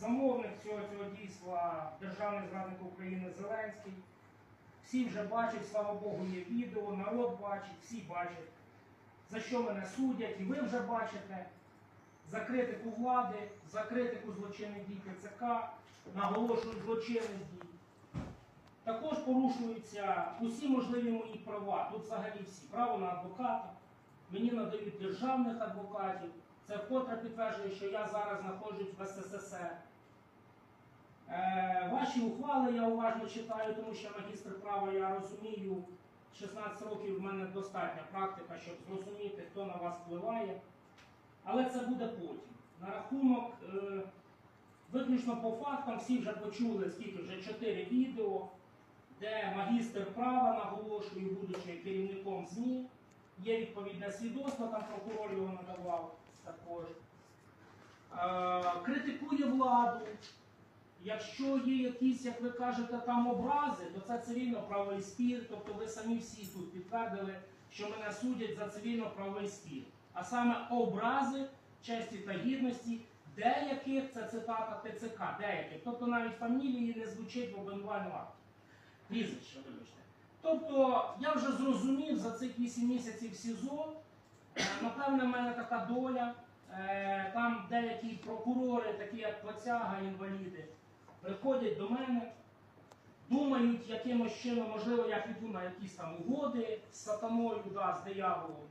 замовник цього, цього дійства державний зрадник України Зеленський. Всі вже бачать, слава Богу, є відео, народ бачить, всі бачать, за що мене судять, і ви вже бачите. За критику влади, за критику злочинних дій ТЦК, наголошую злочинних дій. Також порушуються усі можливі мої права. Тут взагалі всі. Право на адвоката. Мені надають державних адвокатів. Це вкотре підтверджує, що я зараз знаходжусь в СССР. Е, ваші ухвали я уважно читаю, тому що магістр права я розумію. 16 років в мене достатня практика, щоб зрозуміти, хто на вас впливає. Але це буде потім. На рахунок, е, виключно по фактам, всі вже почули, скільки вже 4 відео, де магістр права наголошую, будучи керівником ЗМІ, є відповідне свідоцтво, там прокурор його надавав також. Е, критикує владу. Якщо є якісь, як ви кажете, там образи, то це цивільно-правовий спір. Тобто ви самі всі тут підтвердили, що мене судять за цивільно-правовий спір. А саме образи честі та гідності деяких, це цитата ТЦК, деяких. Тобто навіть фамілії не звучить в обвинувальному акті. Прізвище, вибачте. Тобто я вже зрозумів за 8 місяців СІЗО, е, напевне, в мене така доля. Е, Там деякі прокурори, такі як Плацяга, інваліди, приходять до мене, думають, якимось чином, можливо, я піду на якісь там угоди з сатаною, да, з дияволом.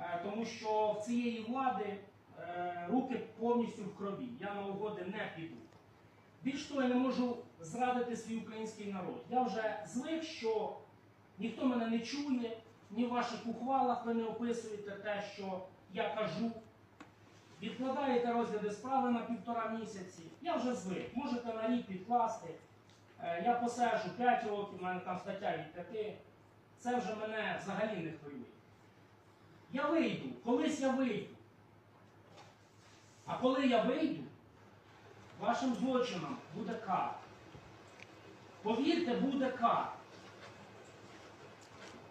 Е, Тому що в цієї влади руки повністю в крові. Я на угоди не піду. Більш того, я не можу зрадити свій український народ. Я вже звик, що ніхто мене не чує, ні в ваших ухвалах ви не описуєте те, що я кажу. Відкладаєте розгляди справи на півтора місяці. Я вже звик. Можете на рік відкласти. Е, Я посержу 5 років, в мене там стаття від 5. Це вже мене взагалі не хвилює. Я вийду, колись я вийду. А коли я вийду, вашим злочином буде кар. Повірте, буде кар.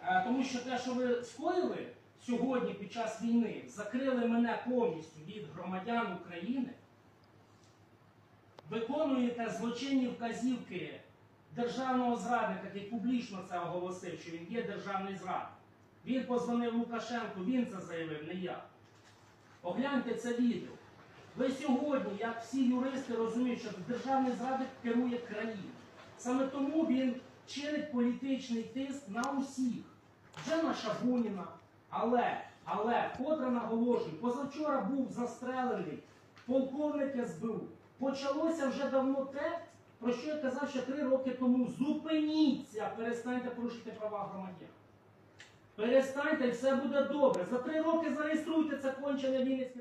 Е, Тому що те, що ви скоїли сьогодні під час війни, закрили мене повністю від громадян України, виконуєте злочинні вказівки державного зрадника, який публічно це оголосив, що він є державний зрадник. Він позвонив Лукашенку, він це заявив, не я. Огляньте це відео. Ви сьогодні, як всі юристи, розуміють, що державний зрадник керує країною. Саме тому він чинить політичний тиск на усіх. Вже на Шабуніна. Але, але, котре наголошую, позавчора був застрелений полковник СБУ. Почалося вже давно те, про що я казав ще три роки тому. Зупиніться, перестаньте порушити права громадян. Перестаньте, і все буде добре. За три роки зареєструйте це кончене Вінницьке.